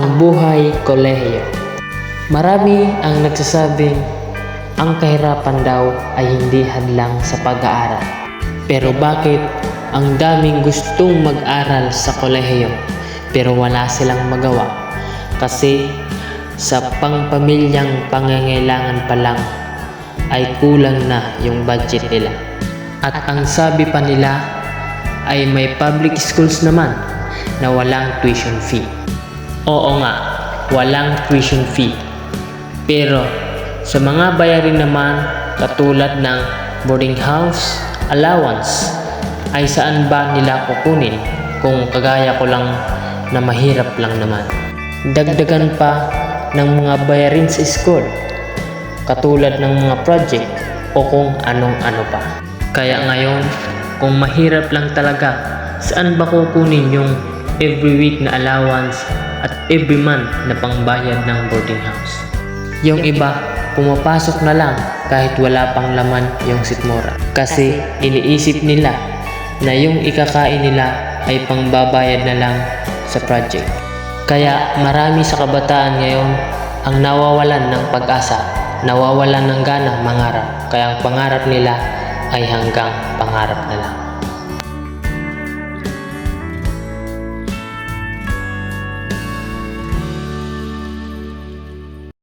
ang buhay kolehiyo. Marami ang nagsasabing ang kahirapan daw ay hindi hadlang sa pag-aaral. Pero bakit ang daming gustong mag-aral sa kolehiyo pero wala silang magawa? Kasi sa pangpamilyang pangangailangan pa lang ay kulang na yung budget nila. At ang sabi pa nila ay may public schools naman na walang tuition fee. Oo nga, walang tuition fee. Pero sa mga bayarin naman katulad ng boarding house allowance ay saan ba nila kukunin kung kagaya ko lang na mahirap lang naman. Dagdagan pa ng mga bayarin sa school katulad ng mga project o kung anong-ano pa. Kaya ngayon, kung mahirap lang talaga, saan ba kukunin yung every week na allowance at every month na pangbayad ng boarding house? Yung iba, pumapasok na lang kahit wala pang laman yung sitmura. Kasi iniisip nila na yung ikakain nila ay pangbabayad na lang sa project. Kaya marami sa kabataan ngayon ang nawawalan ng pag-asa, nawawalan ng gana mangarap. Kaya ang pangarap nila ay hanggang pangarap na lang.